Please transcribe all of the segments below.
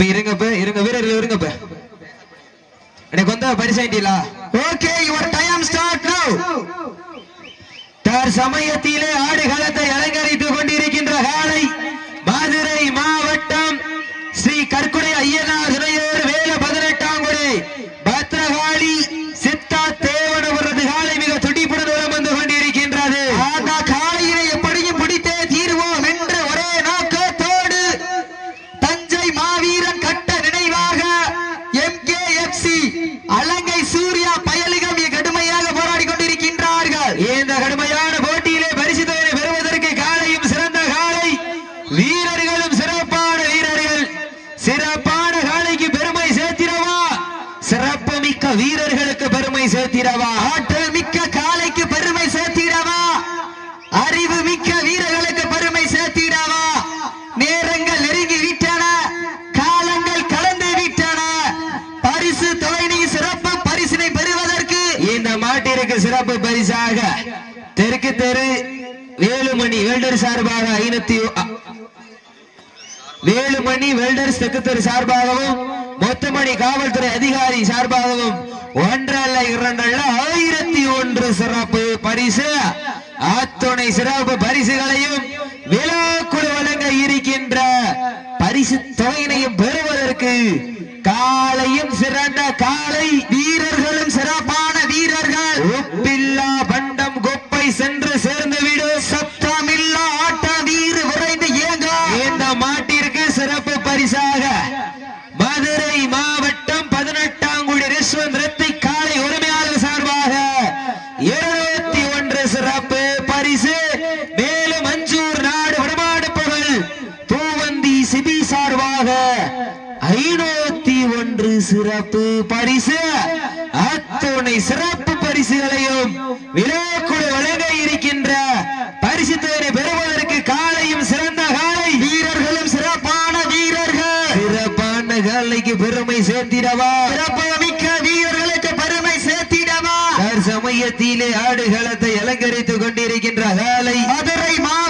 அப்ப இருங்கப்ப இருங்க வீரர்கள் இருங்கப்ப எனக்கு வந்தா பரிசாயிட்டீங்களா? Okay your time start now தற்சமயத்திலே ஆடுகளத்தை அலங்கரித்துக் கொண்டிருக்கின்ற காலை மதுரை மாவட்டம் ஸ்ரீ கற்குடை ஐயனார் துணையோர் வேல பதினெட்டாம் குடி பத்ரகாளி சித்தா தேவனவரது காலை மிக துடிப்புடன் வலம் வந்து கொண்டிருக்கின்றது அந்த காளையினை எப்படியும் பிடித்தே தீர்வோம் என்ற ஒரே நோக்கத்தோடு தஞ்சை மாவீரன் கட்ட நினைவாக எம்கேஎஃப்சி அலங்கை சூர்யா பயலிகம் மிக கடுமையாக போராடி கொண்டிருக்கின்றார்கள் இந்த கடுமையான போட்டியிலே பரிசு தொகையை பெறுவதற்கு காலையும் சிறந்த காலை வீரர்களும் சிறப்பான வீரர்கள் சிறப்பான காலைக்கு பெருமை சேர்த்திடவா சிறப்பு மிக்க வீரர்களுக்கு பெருமை சேர்த்திடவா ஆற்றல் மிக்க காளைக்கு பெருமை சேர்த்திடவா அறிவு மிக்க வீரர்களுக்கு பெருமை சேர்த்திடவா நேரங்கள் நெருங்கி விட்டன காலங்கள் கலந்து விட்டன பரிசு தொகையினை சிறப்பு பரிசினை பெறுவதற்கு இந்த மாட்டிற்கு சிறப்பு பரிசாக தெற்கு தெரு வேலுமணி வெல்டர் சார்பாக ஐநூத்தி வேலுமணி வெல்டர்ஸ் தெற்கு தெரு சார்பாகவும் மொத்தமணி காவல்துறை அதிகாரி சார்பாகவும் ஒன்றல்ல இரண்டல்ல ஆயிரத்தி ஒன்று சிறப்பு பரிசு. அத்துணை சிறப்பு பரிசுகளையும் விழாக்குழு வழங்க இருக்கின்ற பரிசு தொகையினையும் பெறுவதற்கு கா சிறந்த காலை வீரர்களும் சிறப்பான வீரர்கள் உப்பில்லா பண்டம் கொப்பை சென்று சேர்ந்து விடு சத்தமில்லா ஆட்ட வீறு விரைந்து இயங்க இந்த மாட்டிற்கு சிறப்பு பரிசாக மதுரை மாவட்டம் பதினெட்டாம் குடி ரிஸ்வந்த் ரத்தி காலை உரிமையாளர் சார்பாக இருநூத்தி ஒன்று சிறப்பு பரிசு மேலும் அஞ்சூர் நாடு வடமாடு புகழ் பூவந்தி சிபி சார்பாக ஐநூத்தி ஒன்று சிறப்பு பரிசு. அத்துணை சிறப்பு பரிசுகளையும் விழாக்குழு வழங்க இருக்கின்ற பரிசு தொகையை பெறுவதற்கு காலையும் சிறந்த காலை. வீரர்களும் சிறப்பான வீரர்கள். சிறப்பான காலைக்கு பெருமை சேர்த்திடவா? சிறப்பு மிக்க வீரர்களுக்கு பெருமை சேர்த்திடவா? சமயத்திலே ஆடுகளத்தை அலங்கரித்துக் கொண்டிருக்கின்ற காலை. மதுரை மாவட்டம்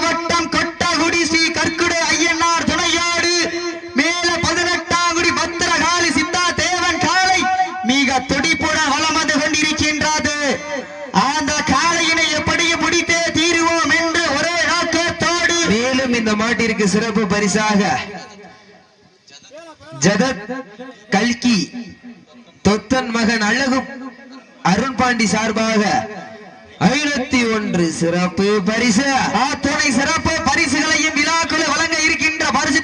இந்த சிறப்பு பரிசாக. ஜதத் கல்கி தொத்தன் மகன் அழகு அருண்பாண்டி சார்பாக ஐநூத்தி ஒன்று சிறப்பு பரிசு. துணை சிறப்பு பரிசுகளையும் விழாக்களை வழங்க இருக்கின்ற பரிசு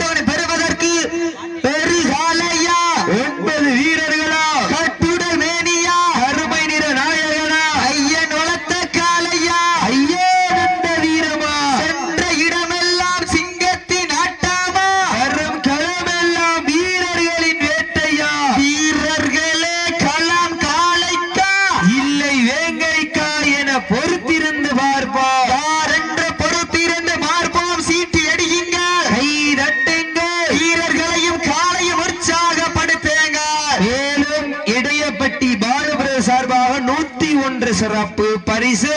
இடையப்பட்டி பாலுபுர சார்பாக நூத்தி ஒன்று சிறப்பு பரிசு.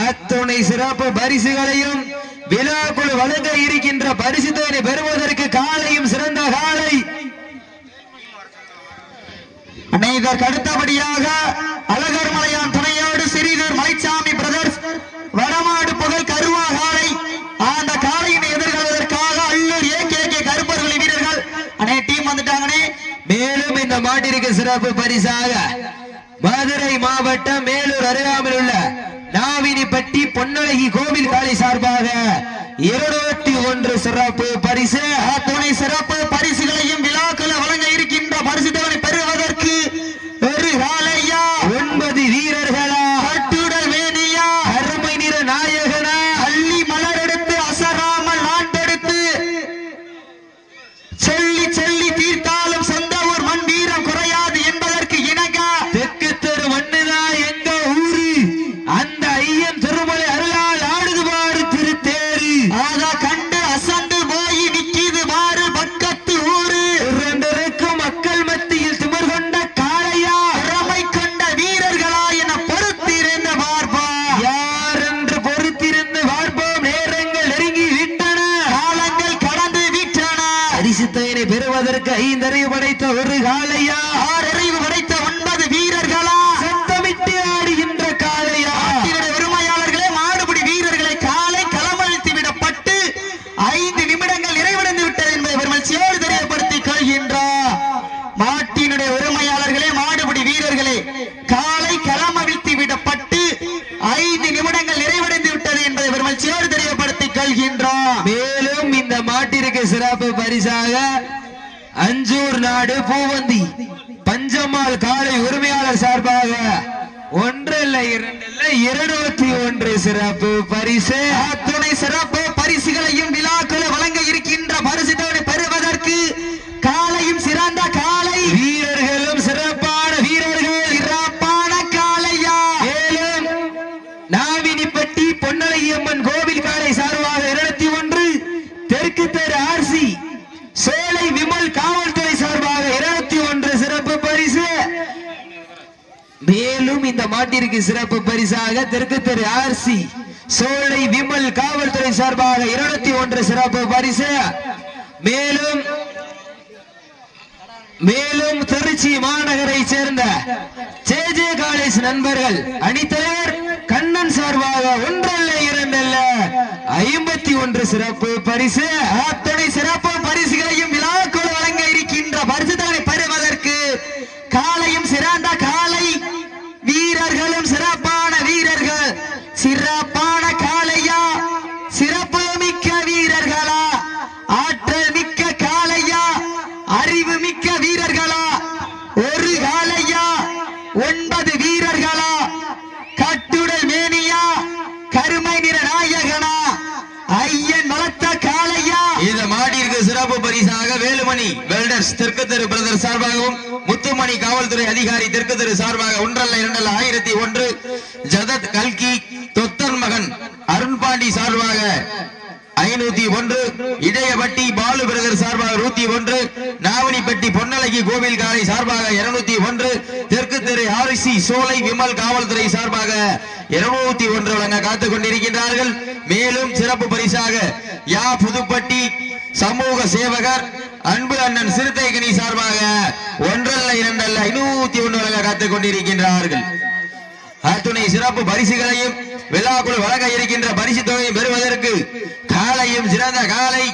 அத்துணை சிறப்பு பரிசுகளையும் விழாக்குழு வழங்க இருக்கின்ற பரிசு தொகையை பெறுவதற்கு காலையும் சிறந்த காலை. அனைவர் அடுத்தபடியாக அழகர் மலையான் அவர்களுக்கு சிறப்பு பரிசாக மதுரை மாவட்டம் மேலூர் அருகாமையில் உள்ள நாவினிப்பட்டி பொன்னழகி கோவில் காளி சார்பாக இருநூத்தி ஒன்று சிறப்பு பரிசு. துணை சிறப்பு பரிசுகள் நாடு பூவந்தி. பஞ்சம்மாள் காலை உரிமையாளர் சார்பாக ஒன்று இல்ல இரண்டு இல்லை இருநூத்தி ஒன்று சிறப்பு பரிசு. துணை சிறப்பு பரிசுகளையும் விழாக்களை வழங்க இருக்கின்ற பரிசுகளை பெறுவதற்கு காலையும் சிறந்த காலை வீரர்களும் சிறப்பான வீரர்கள் சிறப்பான காலையா மேலும் நாவினிப்பட்டி பொன்னலையம்மன் கோவில் காலை சார்பாக இருநூத்தி ஒன்று தெற்கு தெரு ஆர்சி சோலை விமல் காவல்துறை சார்பாக இருநூத்தி ஒன்று சிறப்பு பரிசு மேலும் இந்த மாட்டிற்கு சிறப்பு பரிசாக தெற்கு தெரு ஆர்சி சோலை விமல் காவல்துறை சார்பாக இருநூத்தி ஒன்று சிறப்பு பரிசு. மேலும் மேலும் திருச்சி மாநகரை சேர்ந்த ஜே ஜே காலேஜ் நண்பர்கள் அணித்தலைவர் கண்ணன் சார்பாக ஒன்றல்ல இரண்டல்ல ஐம்பத்தி ஒன்று சிறப்பு பரிசு. அத்தனை சிறப்பு பரிசுகளையும் விழாக்கள் வழங்க இருக்கின்ற பரிசுகளை பெறுவதற்கு காலையும் சிறந்த காலை வீரர்களும் சிறப்பான வீரர்கள் சிறப்பான காலையா சிறப்பு மிக்க வீரர்களா ஆற்றல் மிக்க காலையா அறிவு மிக்க வீரர்களா ஒரு காலையா ஒன்பது வீரர்களா கட்டுடல் மேனியா கருமை நிற நாயகனா ஐயன் வளர்த்த காலையா இந்த மாட்டிற்கு சிறப்பு பரிசாக வேலுமணி வெல்டர்ஸ் தெற்கு தெரு பிரதர் சார்பாகவும் முத்துமணி காவல்துறை அதிகாரி தெற்கு தெரு சார்பாக ஒன்றல்ல இரண்டல்ல ஆயிரத்தி ஒன்று ஜதத் கல்கி தொத்தன் மகன் அருண்பாண்டி சார்பாக ஐநூத்தி ஒன்று இடையபட்டி பாலு பிரதர் சார்பாக நூத்தி ஒன்று நாவணிப்பட்டி பொன்னலகி கோவில் காலை சார்பாக இருநூத்தி ஒன்று தெற்கு தெரு ஆரிசி சோலை விமல் காவல்துறை சார்பாக இருநூத்தி ஒன்று வழங்க காத்துக் கொண்டிருக்கின்றார்கள். மேலும் சிறப்பு பரிசாக யா புதுப்பட்டி சமூக சேவகர் அன்பு அண்ணன் சிறுத்தைகனி சார்பாக ஒன்றல்ல இரண்டல்ல ஐநூத்தி ஒன்று வழங்க காத்துக் கொண்டிருக்கின்றார்கள். அத்துணை சிறப்பு பரிசுகளையும் விழாக்குழு வழங்க இருக்கின்ற பரிசு தொகையை பெறுவதற்கு காலையும் சிறந்த காலை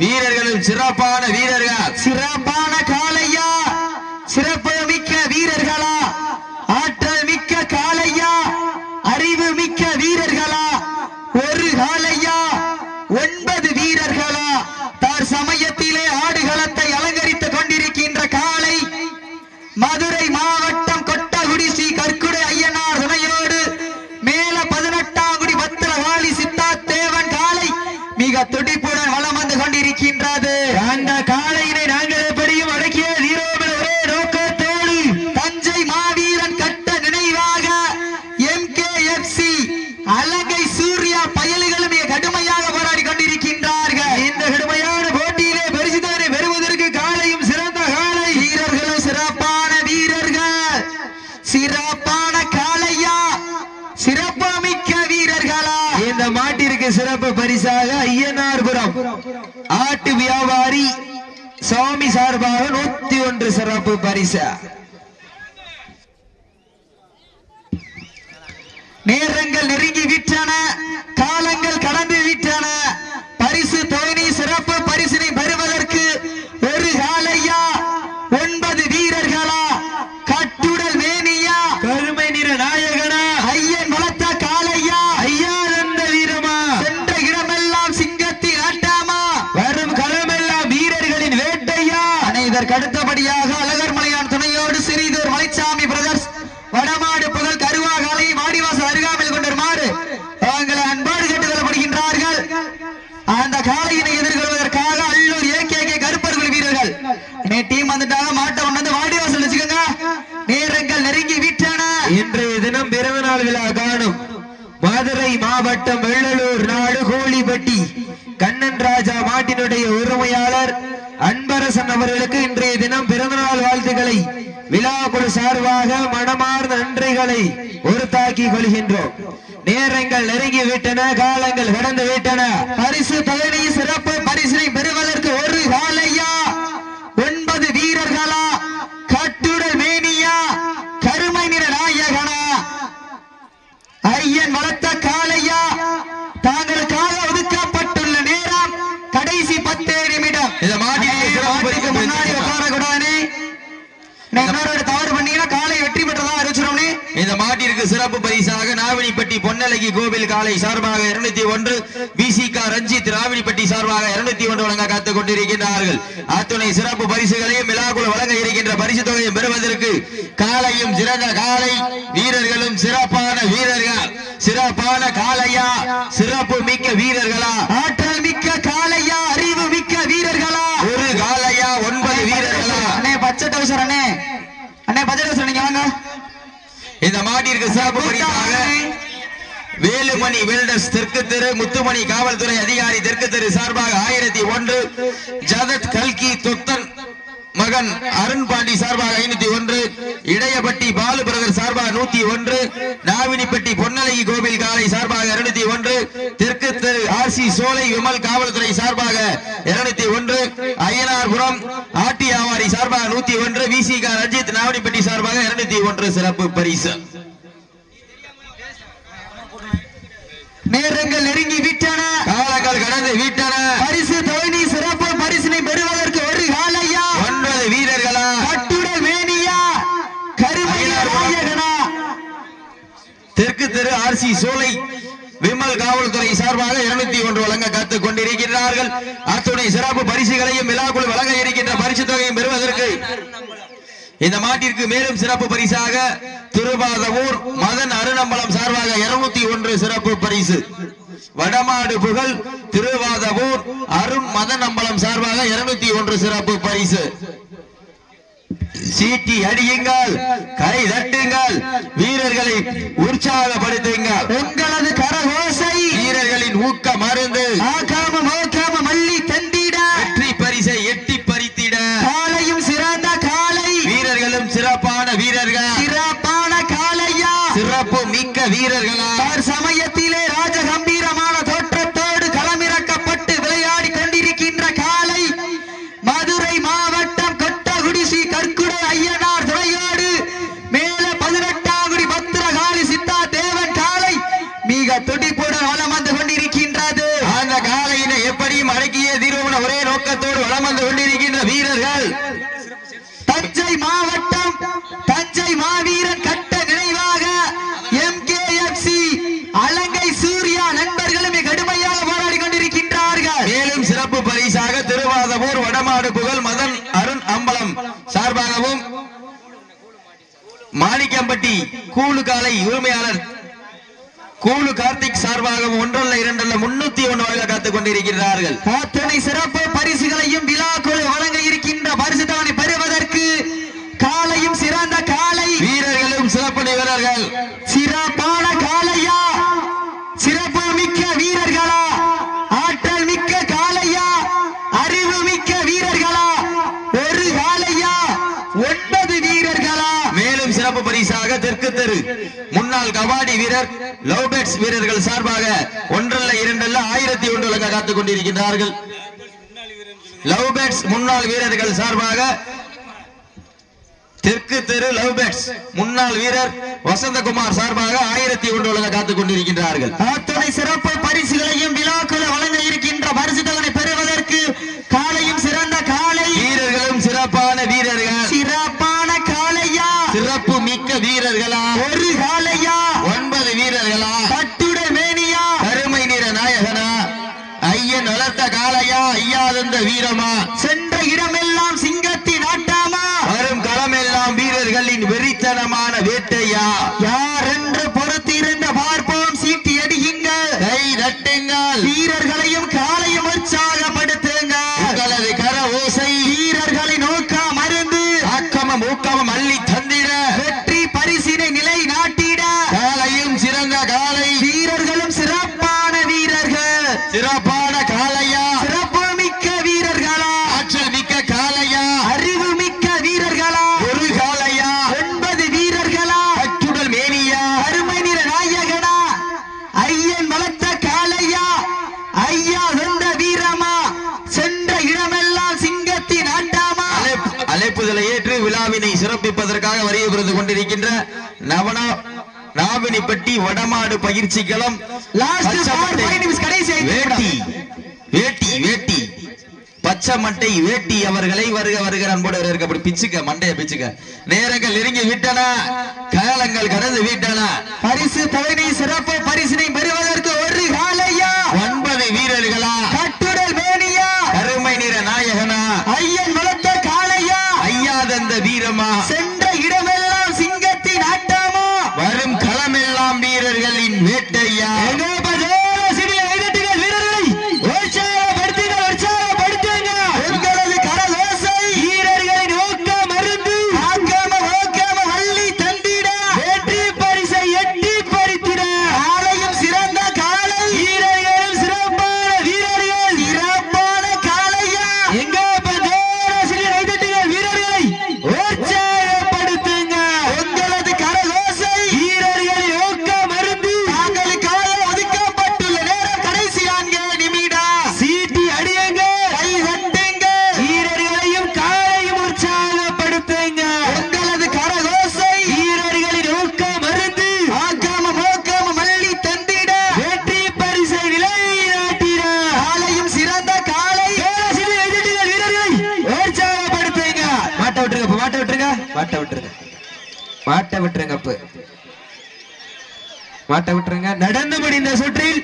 வீரர்களும் சிறப்பான வீரர்கள்? சிறப்பான காலையா? சிறப்பு மிக்க வீரர்களா ஆற்றல் மிக்க காலையா அறிவு மிக்க வீரர்களா ஒரு காலையா ஒன்பது வீரர்களா தார் சமயத்திலே ஆடுகளத்தை அலங்கரித்துக் கொண்டிருக்கின்ற காலை மதுரை மாவட்டம் கொட்டகுடி ஸ்ரீ கற்குடை ஐயனார் துணையோடு மேல பதினெட்டாம் குடி பத்திரகாளி சித்தா தேவன் காலை மிக துடிப்புடன் வலம் வந்து கொண்டிருக்கின்றது அந்த காலையினை நாங்கள் எப்படியும் அடக்கிய தீரோம் என ஒரே நோக்கத்தோடு தஞ்சை மாவீரன் கட்ட நினைவாக எம் கே எஃப் சி அலங்கை சூர்யா பயல்களும் மிக கடுமையாக போராடி கொண்டிருக்கின்றார்கள் இந்த கடுமையான போட்டியிலே பரிசு தொகையை பெறுவதற்கு காலையும் சிறந்த காலை வீரர்களும் சிறப்பான வீரர்கள் சிறப்பான காளையா சிறப்பு மிக்க வீரர்களா இந்த மாட்டிற்கு சிறப்பு பரிசாக ஐயனார்புரம் ஆட்டு வியாபாரி சுவாமி சார்பாக நூத்தி ஒன்று சிறப்பு பரிசு. நேரங்கள் நிறைய விட்டன காலங்கள் கடந்து விட்டன பரிசு தொகையை சிறப்பு பரிசினை பெறுவதற்கு ஒரு காலையா ஒன்பது வீரர்களா கட்டுடல் மேனியா கருமை நிற நாயகனா ஐயன் வளர்த்த காலையா ஐயானந்த வீரமா சென்ற இடமெல்லாம் சிங்கத்தின் ஆட்டாமா வரும் களமெல்லாம் வீரர்களின் வேட்டையா இதற்கு அடுத்தபடியாக அழகர் மலையான் துணையோடு சிறிதூர் மலைச்சாமி பிரதர்ஸ் வடமாடு புகழ் கருவாகாலை மாடிவாசல் அருகாமையில் கொண்டிருமாறு அவங்களை அன்போடு கேட்டுக்கொள்ளப்படுகின்றார்கள் அந்த காலையினை எதிர்கொள்வதற்காக அல்லூர் ஏகே கருப்பர்கள் வீரர்கள் நீ டீம் வந்துட்டாங்க மாட்டை கொண்டு வந்து வாடிவாசல் வச்சுக்கோங்க நேரங்கள் நெருங்கி விட்டன இன்றைய தினம் பிறந்த நாள் விழா காணும் மதுரை மாவட்டம் வெள்ளலூர் நாடு கோழிப்பட்டி கண்ணன் ராஜா மாட்டினுடைய உரிமையாளர் அன்பரசன் அவர்களுக்கு இன்றைய தினம் பிறந்தநாள் வாழ்த்துக்களை. விழாக்குழு சார்பாக மனமார்ந்த நன்றிகளை உறுத்தாக்கி கொள்கின்றோம். நேரங்கள் நெருங்கி விட்டன காலங்கள் கடந்து விட்டன. பரிசு தலைமை சிறப்பு பரிசு பெறுவதற்கு ஒரு காலையா ஒன்பது வீரர்கள் ஐயன் வளர்த்த காளையா தாங்களுக்காக ஒதுக்கப்பட்டுள்ள நேரம் கடைசி பத்தே நிமிடம் இந்த மாட்டிற்கு அண்ணே, சிறப்பு மாட்டுக்கு பரிசு முன்னாடி பெற்றுக் உட்காரக்கூடாதுனே நான் இன்னொரு தவறு பண்ணீங்கன்னா காலை வெற்றி பெற்றதா அறிவிச்சிரோம்னே இந்த மாட்டிற்கு சிறப்பு பரிசாக நாவினிப்பட்டி பொன்னலகி கோவில் காலை சார்பாக இருநூத்தி ஒன்று. பிசிகா ரஞ்சித் ராவினிப்பட்டி சார்பாக இருநூத்தி ஒன்று வழங்க காத்துக் கொண்டிருக்கின்றார்கள். அத்துணை சிறப்பு பரிசுகளையும் விழாக்குழு வழங்க இருக்கின்ற பரிசு தொகையை பெறுவதற்கு காலையும் சிறந்த காலை வீரர்களும் சிறப்பான வீரர்கள். சிறப்பான காளையா சிறப்பு மிக்க வீரர்களா? ஆற்றல் மிக்க காளையா அறிவு மிக்க வீரர்களா? ஒரு காளையா ஒன்பது வீரர்களா? அண்ணே பச்சை டவுசர் அண்ணே. அண்ணே பச்சை டவுசர் நீங்க வாங்க. இந்த மாட்டிற்கு சிறப்பு பரிசாக வேலுமணி வெல்டர்ஸ் தெற்கு தெரு முத்துமணி காவல்துறை அதிகாரி தெற்கு தெரு சார்பாக ஆயிரத்தி ஒன்று ஜதத் கல்கி தொத்தன் மகன் அருண் பாண்டி சார்பாக ஐநூத்தி ஒன்று இடையப்பட்டி பாலு பிரதர் சார்பாக நூத்தி ஒன்று நாவினிப்பட்டி பொன்னலகி கோவில் காலை சார்பாக இருநூத்தி ஒன்று தெற்கு தெரு ஆர் சி சோலை விமல் காவல்துறை சார்பாக இருநூத்தி ஒன்று அய்யனார்புரம் ஆட்டி ஆவாரி சார்பாக நூத்தி ஒன்று விசிகா ரஞ்சித் நாவனிப்பட்டி சார்பாக இருநூத்தி ஒன்று சிறப்பு பரிசு. நேரங்கள் நெருங்கி விட்டன. காலங்கள் கடந்து விட்டன. பரிசு தோனி சிறப்பு பரிசினை பெறுவதற்கு ஒரு காலையா? ஒன்பது வீரர்களா? கட்டுடல் மேனியா? கருமைய தெற்கு தெரு ஆர் சி சோலை விமல் காவல்துறை சார்பாக இருநூத்தி ஒன்று வழங்க காத்துக் கொண்டிருக்கிறார்கள் அத்துடைய சிறப்பு பரிசுகளையும் விழாக்குள் வழங்க இருக்கின்ற பரிசு தொகையும் பெறுவதற்கு இந்த மாட்டிற்கு மேலும் சிறப்பு பரிசாக திருவாதவூர் மதன் அருணம்பலம் சார்பாக இருநூத்தி ஒன்று சிறப்பு பரிசு. வடமாடு புகழ் திருவாதவூர் அருண் மதன் அம்பலம் சார்பாக இருநூத்தி ஒன்று சிறப்பு பரிசு. சீட்டி அடியுங்கள் கை தட்டுங்கள் வீரர்களை உற்சாகப்படுத்துங்கள். உங்களது கரகோசை வீரர்களின் ஊக்க மருந்து ஆகாம மோகாம மல்லி தந்திட வெற்றி பரிசை எட்டி பறித்திட. காலையும் சிறந்த காலை. வீரர்களும் சிறப்பான வீரர்கள். சிறப்பான காலையா. சிறப்பு மிக்க வீரர்களா. மாணிக்கம்பட்டி கூழு காலை உரிமையாளர் கூழு கார்த்திக் சார்பாகவும் ஒன்றல்ல இரண்டல்ல முன்னூத்தி ஒன்று வகையில் காத்துக் கொண்டிருக்கிறார்கள். அத்தனை சிறப்பு பரிசுகளையும் விழாக்குழு வழங்க இருக்கின்ற பரிசு தவணை பெறுவதற்கு காலையும் சிறந்த காலை வீரர்களும் சிறப்பு வீரர்கள் சிறப்பான காலையா சிறப்பு மிக்க வீரர்களா ஆற்றல் மிக்க காலையா அறிவு மிக்க வீரர்களா ஒரு காலையா ஒன்பது வீரர்களா மேலும் சிறப்பு பரிசாக தெற்கு தெரு முன்னாள் கபாடி வீரர் லவ் பேட்ஸ் வீரர்கள் சார்பாக ஒன்றல்ல இரண்டல்ல ஆயிரத்தி ஒன்று வழங்க காத்துக் கொண்டிருக்கிறார்கள் லவ் பேட்ஸ் முன்னாள் வீரர்கள் சார்பாக தெற்கு தெரு லவ் பேட்ஸ் முன்னாள் வீரர் வசந்தகுமார் சார்பாக ஆயிரத்தி ஒன்று வழங்க காத்துக் கொண்டிருக்கின்றார்கள். அத்தனை சிறப்பு பரிசுகளையும் விழாக்குழு வழங்க இருக்கின்ற பரிசு தவணை பெறுவதற்கு காலையும் சிறந்த காலை வீரர்களும் சிறப்பான வீரர்கள் சிறப்பான காலையா சிறப்பு மிக்க வீரர்களா ஒரு காலையா ஒன்பது வீரர்களா கட்டுட மேனியா கருமை நிற நாயகனா ஐயன் வளர்த்த காளையா ஐயாதந்த வீரமா? சென்ற இடமெல்லாம் சிங்கத்தின் ஆட்டாமா வரும் களமெல்லாம் வீரர்களின் வெறித்தனமான வேட்டையா? யார் என்று பொறுத்திருந்த பார்ப்போம் சீட்டி அடியுங்கள். கை தட்டுங்கள். வீரர்களையும் காலையும் உற்சாகப்படுத்துங்கள். உங்களது கர ஓசை. வீரர்களின் நோக்கம் மருந்து. ஆக்கமம் ஊக்கமம் அள்ளி தந்திட. வெற்றி பரிசினை நிலை நாட்டிட காலையும் சிறந்த காலை வீரர்களும் சிறப்பான வீரர்கள். சிறப்பான காளையா பட்டி வடமாடு பயிற்சிகளும் வேட்டி வேட்டி வேட்டி. பச்சமட்டை வேட்டி அவர்களை வருக வருகிற அன்போடு அப்படி பிச்சுக்க மண்டைய பிச்சுக்க. நேரங்கள் நெருங்கி விட்டன காலங்கள் கடந்து விட்டன. பரிசு தலைமை சிறப்பு பரிசினை பெறுவதற்கு ஒரு காலையா? ஒன்பது வீரர்களா? வட்ட விட்டுருங்க அப்ப. வட்ட விட்டுருங்க. நடந்து முடிந்த சுற்றில்